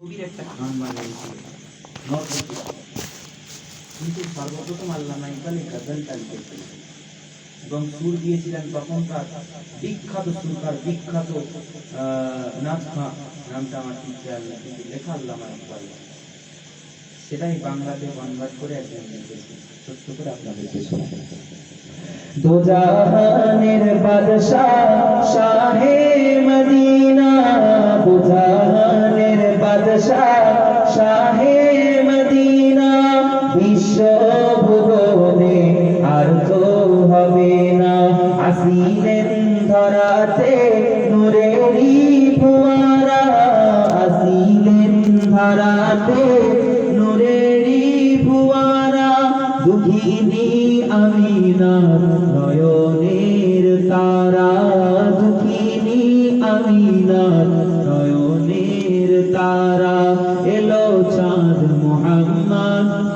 কিন্তু সর্বপ্রথম আল্লামা ইকবাল এই গজলটা লিখেছিলেন এবং সুর দিয়েছিলেন তখনকার বিখ্যাত সুরকার বিখ্যাত নামটা আমার ঠিক খেয়াল নেই কিন্তু লেখা আল্লামা ইকবাল সেটাই বাংলাতে কনভার্ট করে একজন লিখেছে সত্য করে আপনাদেরকে দোজাহানের বাদশাহ শাহে ধরাতে নূরেরই ফুয়ারা, আসিলেন ধরাতে নূরেরই ফুয়ারা, দুঃখিনী আমিনার নয়নের তারা। দুঃখিনী আমিনার নয়নের তারা। এলো মোহাম্মদ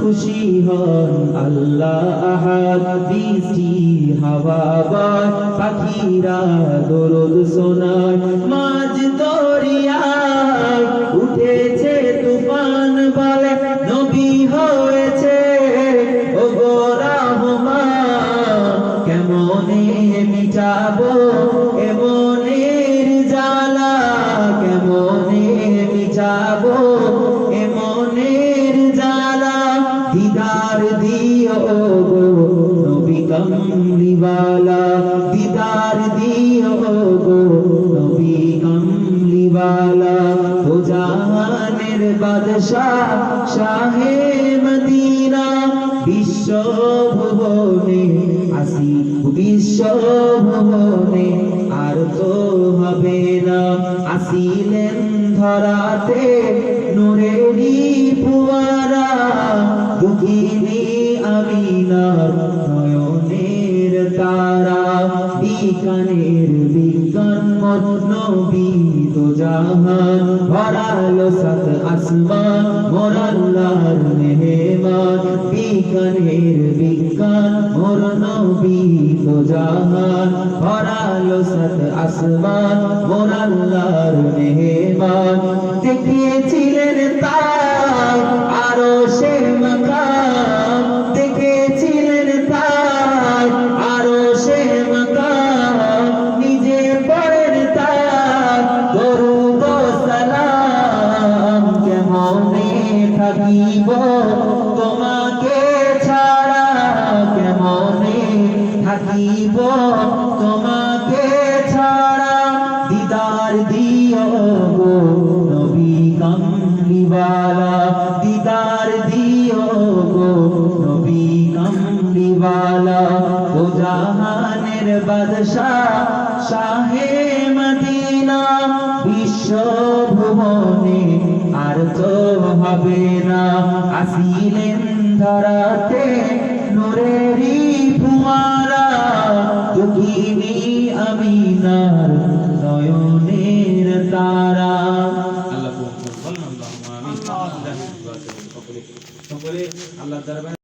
খুশি হন আল্লাহ আহাদ। বৃষ্টি, হাওয়া বয় পাখিরা দরদ শোনায় মাঝ দরিয়ায় উঠেছে তুফান বলে, নবী হয়েছে। ও গো রহমান, কেমনে মিটাবো দিদার দিও গো নবী কমলিওয়ালা। দিদার দিও গো নবী কমলিওয়ালা। তো জাহানের বাদশাহ শাহে মদিনা। বিশ্ব ভুবনে আসি বিশ্ব ভুবনে আর তো হবে না। আসিলেন ধরাতে তারা বিজ্ঞানের বিজ্ঞান মত নবী তো জাহান। ভরালো সাত আসমান মোর আল্লাহর মেহমান। বিজ্ঞানের বিজ্ঞান মোর নবী তো জাহান। ভরালো সাত আসমান মোর আল্লাহর মেহমান। তোমাকে ছাড়া কেমনে থাকিব? তোমাকে ছাড়া দিদার দিও গো নবী কমলিওয়ালা। দিদার দিও গো নবী কমলিওয়ালা। ও জাহানের বাদশাহ শাহে মদিনা। বিশ্ব ভুবনে আর তো হবে না আসিলেন ধরাতে নোরেরি ফুমারা। আমি নার নয়নের তারা। সকলে আল্লাহ দরবার